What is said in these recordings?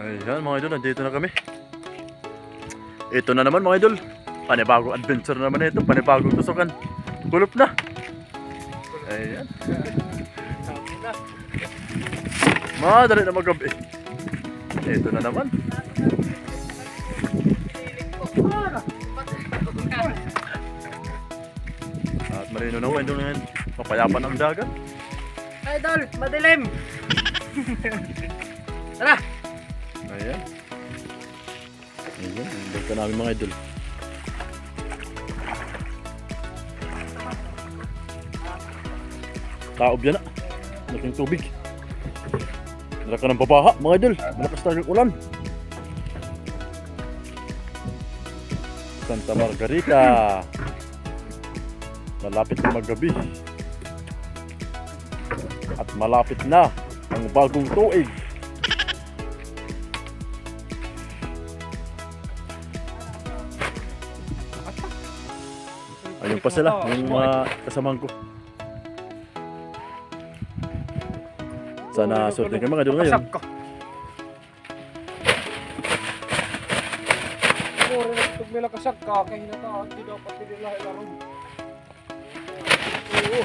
Ayan mga idol, nandito na kami. Ito na naman mga idol. Panibagong adventure na naman ito. Panibagong tusukan. Gulop na. Ayan. Madali na magabi. Ito na naman. At marino na mga idol ngayon. Papayapan ang dagat. Idol, madilim! Tara! Ayan. Ayan, ang ka namin mga idol. Kaob yan na. Laking tubig. Nalaka ng babaha mga idol. Malakas talaga yung ulan. Santa Margarita. Malapit na maggabi. At malapit na ang bagong tuig. Ayun pa sila, yung mga kasamahan ko. Sana sorte kayo mga idol ngayon. Puro na itong nila kasak ka, kaya hinata, hindi dapat nila ilaro. Oo.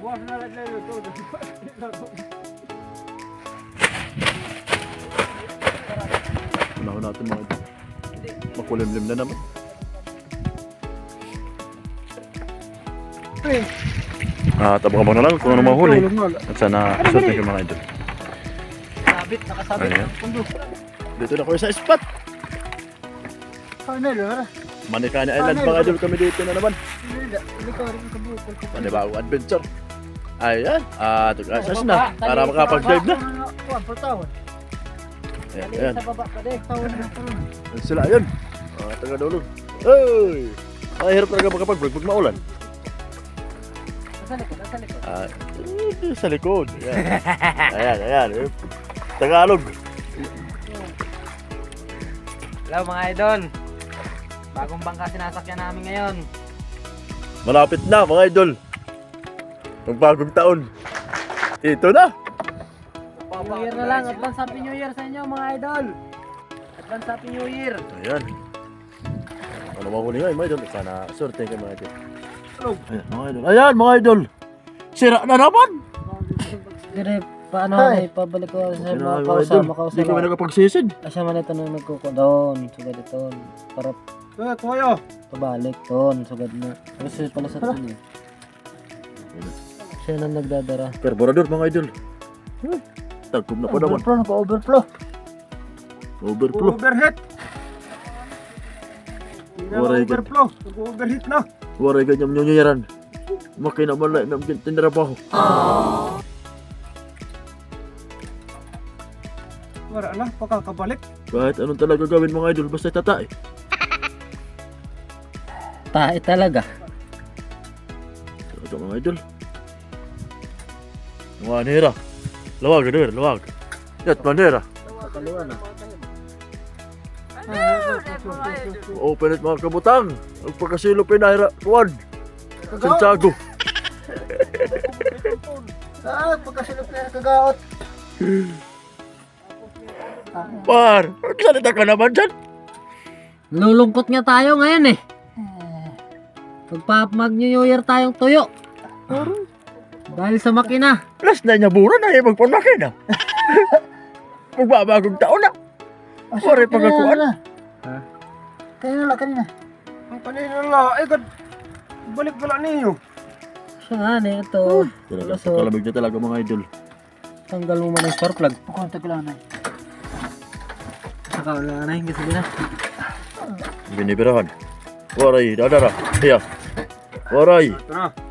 Buwan na lang nila ito. Ilaro. Unahon natin mga idol. Makulimlim na naman. Eh, Ah, tabang mo na lang kung ano mahuli. na. At sana sorte kayo mga idol. Sabit, nakasabit Ayan. ang pundo. Dito na kami sa spot. Ano, Lora? Manikani Island mga idol kami dito na naman. Ko. Panibagong adventure. Ayan, ah, tugasas na para makapag-dive na. Ayan, ayan. sa baba pa din. Ayan sila, ayan. Ah, taga dulo. Ay! Ay, hirap talaga makapag-vlog pag maulan. Nasa likod, nasa likod. Ah, eh, sa likod. Ayan. ayan, ayan. eh. Tagalog. Hello mga idol. Bagong bangka sinasakyan namin ngayon. Malapit na mga idol. Magbagong taon. Ito na. New Year na lang. Advance Happy New Year sa inyo mga idol. Advance Happy New Year. Ayan. Ano mahuli ngayon mga idol? Sana sorte kayo mga idol. Hello. Ayan mga idol. Ayan mga idol. Sira na naman. Dire, paano Hi. ay pabalik ko sa mga na mga kausa, mga kausa. Hindi kami nakapagsisid. Asya man ito nung nagkukudaon, sugad ito. Para Eh, kuya. pabalik ton, sugad na. Kasi pala sa tuloy. Siya na nagdadara. Carburador mga idol. Tagkob na pa naman. Overflow na pa, overflow. Overflow. Overheat. Waray ka. Overflow. Nag-overheat na. Waray ganyang nyonyaran. Makina man lang ng tinrabaho. Wala na, pakakabalik. Kahit anong talaga gawin mga idol, basta tatae. Tae talaga. Ito mga idol. Mga nera. Lawag, nera, lawag. Yat, manera. Kaliwa na. Open it mga kabutang. Ang pagkasilo pinahira. Kuwan. Santiago. Ah, pagkasilip na kagaot. Par, salita ka naman dyan. Lulungkot nga tayo ngayon eh. Magpa mag New Year tayong tuyo. Dahil sa makina. Last na niya buro na yung magpamakina. Magbabagong taon na. Sorry, pagkakuan. Kaya na kanina. Ang kanina lang, ay god. Balik pala ninyo. Siya nga na ito. Talaga, So- kalamig na talaga mga idol. Tanggal mo man ang spark plug. Pakontak lang na. Saka wala na yung gasolina. Binibirahan. Waray, dadara. Iya. Waray. Ito na.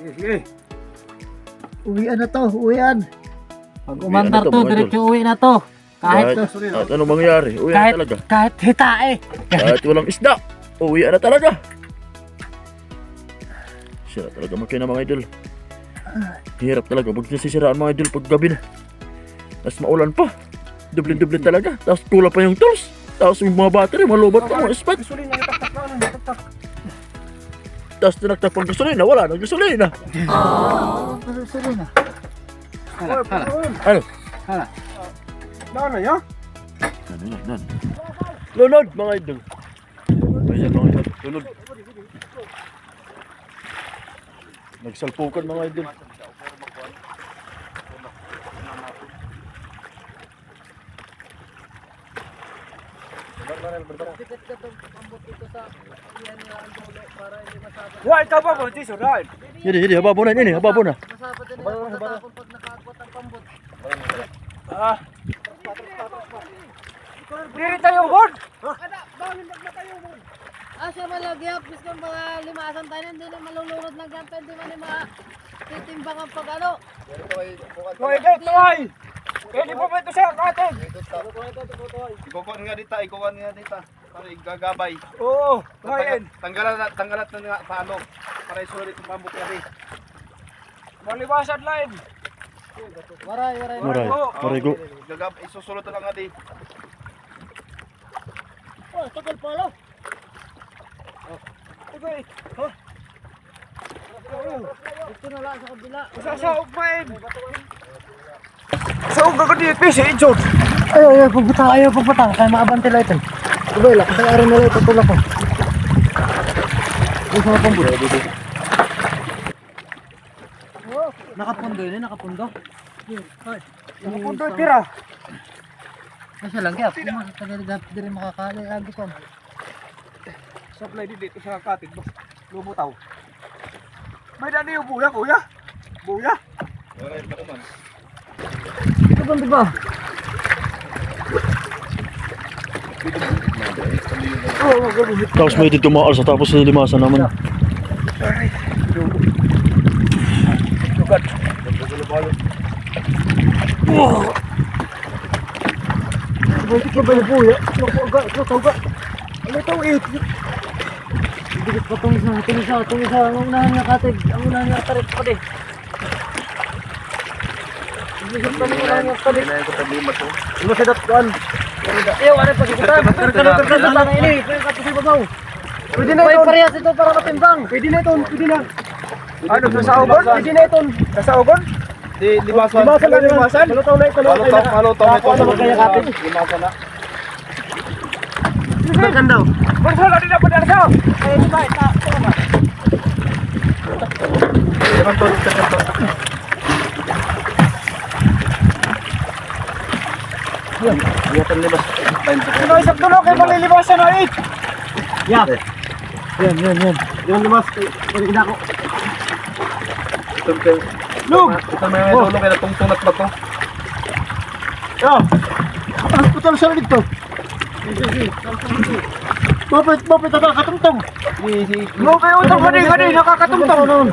Sige, sige. Uwian na to, uwian. Pag umandar na to, diretso uwi na to. Kahit, Kahit, kahit anong mangyari, uwi na kahit, talaga. kahit hitae. Kahit walang isda, uwi na talaga. Sira talaga makina mga idol. Hirap talaga pag nasisiraan mga idol pag gabi na. Tapos maulan pa. Duble-duble talaga. Tapos kulang pa yung tools. Tapos yung mga battery, malubat pa mga spot. Gasolina, nataktak na, nataktak. Tapos tinagtap ang gasolina, wala nang gasolina. Oh, gasolina. Hala, hala. Ano? Hala. Ano ya? Ano yan? Nan. Lunod mga idol. Ayan mga idol. Lunod. Nagsalpukan mga idol. Why ka ba mo tiso dahil? Hindi, hindi. Hababo na. Hindi, hababo na. Masapot din ako matatapon pag nakaakot ang pambot. Ah. Diri tayo hon. Ah, siya malagyap. Bis kang mga limasan tayo. Hindi na malulunod ng gampa. Hindi man mga titimbang ang pag ano. Hoy, kay tuway. Kaya di pa ba ito siya katin? Ikukuha nga dita, ikukuha nga dita. Para igagabay. Oo, ngayon. Tanggalan na, tanggalan na nga paano. Para isulit yung pambok na rin. Maliwasan line. Waray, waray. Maray. Maray go. Gagab, isusulot na lang nga di. Oh, tagal pala. Okay. Ito na lang sa kabila. Sasaog pa yun. Saog ka di pisi, Jod. Ayaw, ayaw, pagbuta, ayaw, pagbuta. Kaya maabante lang ito. Sabay lang, kasi araw nila ito tulak ko. Yung mga pambot. Nakapundo yun, eh, nakapundo. Pundo tira. Kasi lang, kaya, kung mas tagal di rin makakali, lagi ko. Supply di dito sa katin. Lumutaw. May dani yung buya, kuya. Buya. Ito ba, di ba? Tapos may dito maal sa tapos limasan naman. Lugat. Buti ka ba yung buya? Nakuga. Ano ito, it? Bigit pa itong isa, itong isa, itong isa. Ang unahan niya katig, ang unahan niya tarik pa Ano ano pa sikutan? Karkano, na ini. Pwede na ito. parehas ito para matimbang. Pwede na ito, pwede na. Ano, sa ogon? Pwede na ito. Sa ogon? Di, limasan. Limasan limasan. Malutaw na ito. Malutaw, malutaw. Ako ano kaya kapit? Limasan na. Bagan daw. Na din na padala ka. Eh, di ba? Ita, ito ba? Limang ton, limang ton. Iyatan libas. Ano isang tulo kay malilibasan na it? Yeah. Yan, yan, yan. Limas. Pwede na ako. Lug! Ito may mga dulo kaya tungtunat ba to? Yo! Ang putal siya dito. Mapit, mapit ako katungtong. Mo kayo utang kani kani nakakatungtong.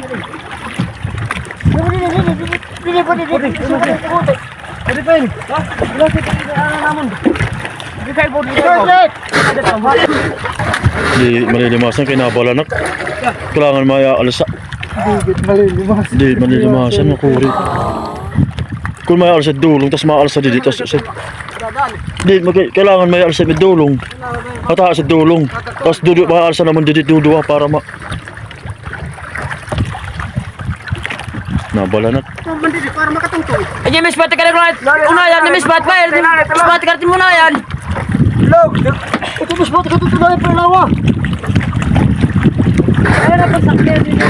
Bili, bili, bili, bili, bili, bili, bili, bili, Pwede pa yun. Ha? Wala si ano naman. Di kayo po dito. Di malilimasan kay nabalanak. Kailangan maya alsa. Bigit malilimas. Di malilimasan makuri. Kung may alsa dulong tas maalsa di tas sa Di kailangan may alsa may dulong. Hata sa dulong. Tas dudu maalsa naman di duduwa para ma Nabalanak. Para makatungtong. Aja mis bat ka lang Una yan mis bat pa. Mis bat ka mo na yan. Lug! Ito mas buti ka tutuloy pa lawa. Ay na pa sakyan dito.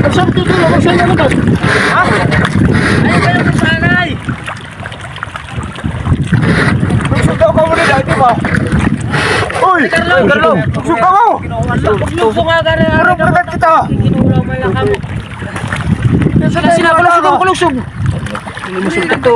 Ang sarap dito, ang sarap dito. Ay ka lang sanay. Sugaw ka muna dahil di ba? Uy! Carlo, Carlo. Sugaw mo! Luso nga ka rin. Kita! Kinulaw man lang kamo. Sila sila kulusog ang kulusog. Ito.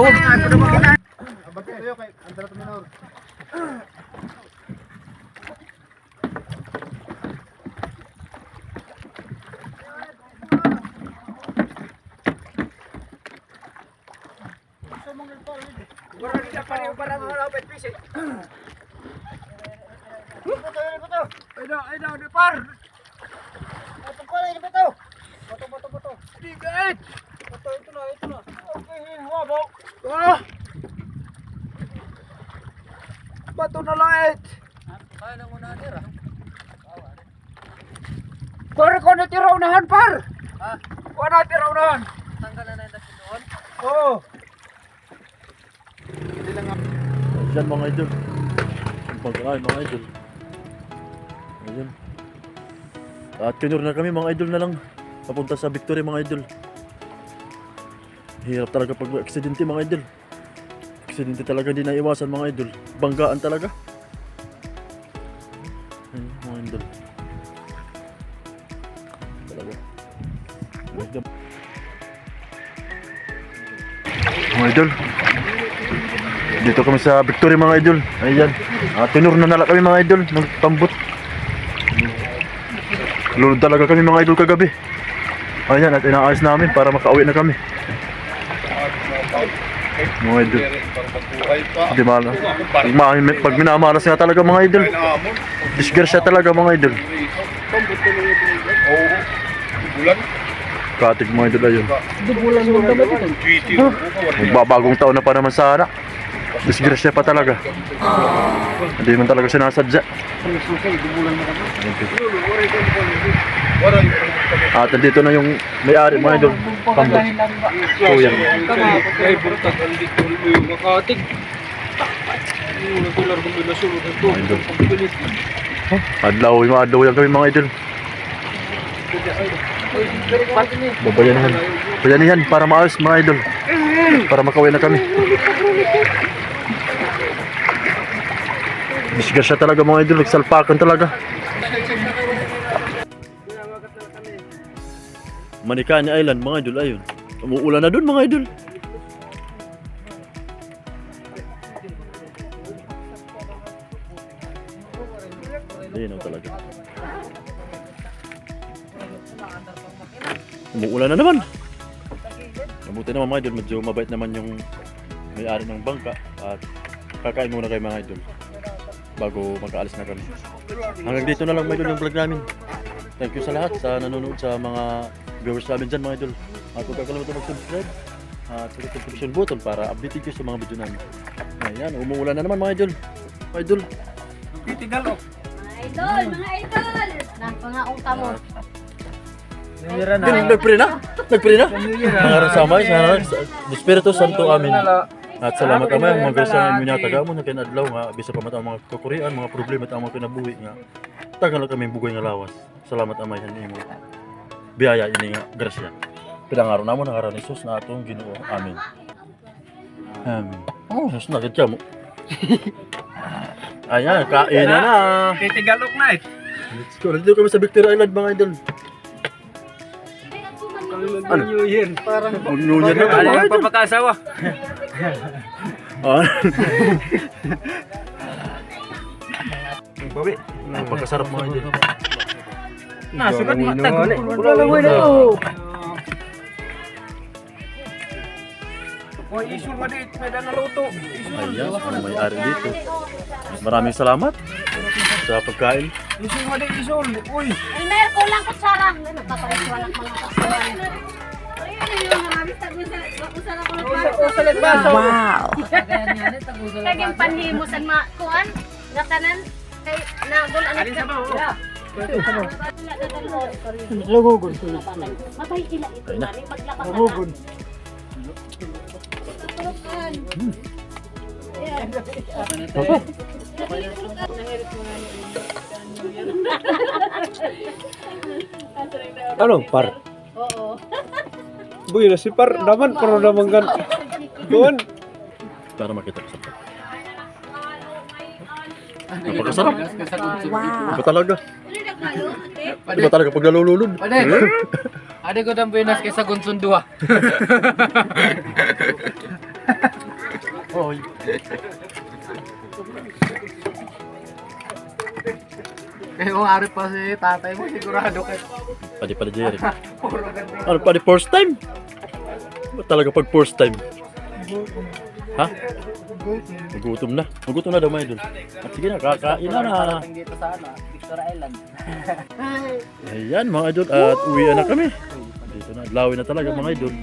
Barang siya pa rin barang malapit pisi. Ay na, ay na, di par! Ito pala, ito ito. Bato, bato, gait! Bato, ito na, ito na. Okay, wabo. Ah! Bato na lang it. Kaya na muna nila. Kuha na tira unahan, par! Kuha na tira unahan! Oo. Ayan mga idol. Ang pagkain mga idol. Ayan. At kinur na kami mga idol na lang. Papunta sa Victory mga idol. Hirap talaga pag aksidente mga idol. Aksidente talaga hindi naiwasan mga idol. Banggaan talaga. Ayun mga idol. Talaga. Mga idol. Dito kami sa Victory mga idol. Ayan. Ah, tinur na nala kami mga idol. Nagtambot. Lulod talaga kami mga idol kagabi. Ayan, at inaayos namin para makauwi na kami. Mga idol. Di ba? Pag, ma- pag minamalas nga talaga mga idol. Disgrasya talaga mga idol. Oo. Bulan. Katig mga idol ayun. Tweety. Magbabagong taon na pa naman sana. Disgrasya pa talaga. Hindi man talaga sinasadya. Waray. At nandito na yung may-ari. Kuya. Mo yung makatig. Natular kombinasyon ito. Idol. Adlaw, yung adlaw yan kami mga idol. Babayanihan. Babayanihan para maayos mga idol. Para makauwi na kami. Disgrasya talaga mga idol. Nagsalpakan talaga. Manikani Island mga idol ayun. Umuulan na dun mga idol. Ayun talaga. Umuulan na naman. Mabuti naman mga idol, medyo mabait naman yung may-ari ng bangka at kakain muna kayo mga idol bago magkaalis na kami. Hanggang dito na lang mga idol yung vlog namin. Thank you sa lahat sa nanonood sa mga viewers namin dyan mga idol. At huwag kakalimutan mag-subscribe at click the notification button para update kayo sa mga video namin. Ayan, umuulan na naman mga idol. Mga idol. Titigalok. Idol, mga idol! Napangaong kamo. Na. Nagpre na? Nagpre na? Nangarang samay sa Espiritu Santo amin. At salamat amay ang mga grasya nga inyong taga mo na kinadlaw nga bisa pa mata ang mga kakurian, mga problema at ang mga kinabuhi nga. Tagal kami bugay nga lawas. Salamat amay sa imo. Biyaya ini nga grasya. Pinangaro namo ng aral ni Jesus na atong Ginoo. Amen. Amen. Oh, Jesus na ka mo. Ayan, kain na na. Titigalok na eh. Let's go. Nandito kami sa Victory Island mga idol. Ano? New Year. Parang Mag-New Year na ano yung papakasawa? Ah, Bawi. Napakasarap mga idol. Nasukat matag. Wala lang mo na Hoy, isul mo dit. May naluto. Isul. Ayan, ang may-ari dito. Maraming salamat sa pagkain. Isul mo dit, isul. Uy. Ay, meron ko lang kutsara. Nagpapariswanak mga kasuhan. Usalit baso. Wow! Kaging panhimusan mga kuhan. Gatanan. Kay nagul anak ka. Lugugon. Mabay ila ito. Na. Lugugon. Ano, par? Oo. Buy na si par. Naman, pero naman gan. Doon. Para makita ko sa pag. Napakasarap. Iba talaga. Iba talaga pag nalululod. Ade. Ade ko dang buenas kaysa Gonsundo ah. Kaya kung ari pa si tatay mo, sigurado ka. Pwede pala Jerry. Ano pwede first time? Iba talaga pag first time. Ha? Magutom na. Magutom na daw mga idol. At sige na, kakain na na. Dito sa ano, Victoria Island. Ayan mga idol. At uwi na kami. Dito na. Lawin na talaga mga idol.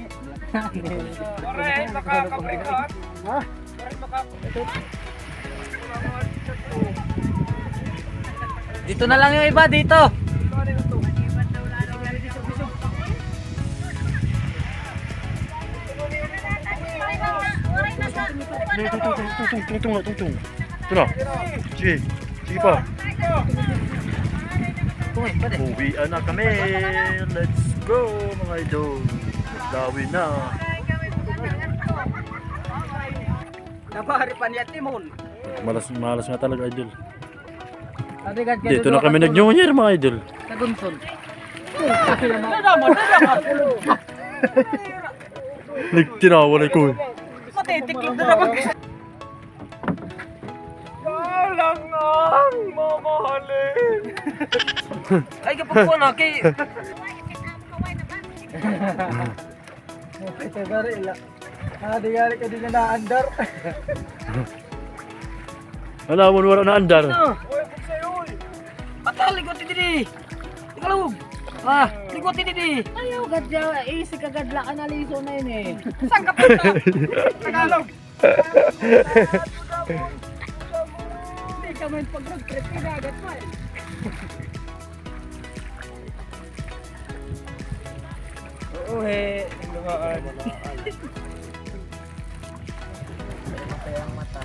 Pare, makakabay ka. Ha? Dito na lang yung iba dito. Tung tung tung tung tung tung tung. Tara. Sige. Sige pa. Uwi na kami. Let's go mga idol. Dawi na. Nabari pa niya timon. Malas, malas nga talaga idol. Dito na kami nag-new year mga idol. Tagunton. Nagtinawalay ko eh. Matitiklop na naman. Galangang mamahalin. Ay kapag po na kay. Ito gari ila. Ah, di gari ka di na naandar. Mo wala na andar. Patali ko tidi. Ikalog. Ah, ligot tidi. Ayaw, gadya. Eh, si kagadla ka na liso na yun eh. Saan ka ito? Tagalog. Hindi ka man pag road trip, kagagat pa eh. Kaya ang mata.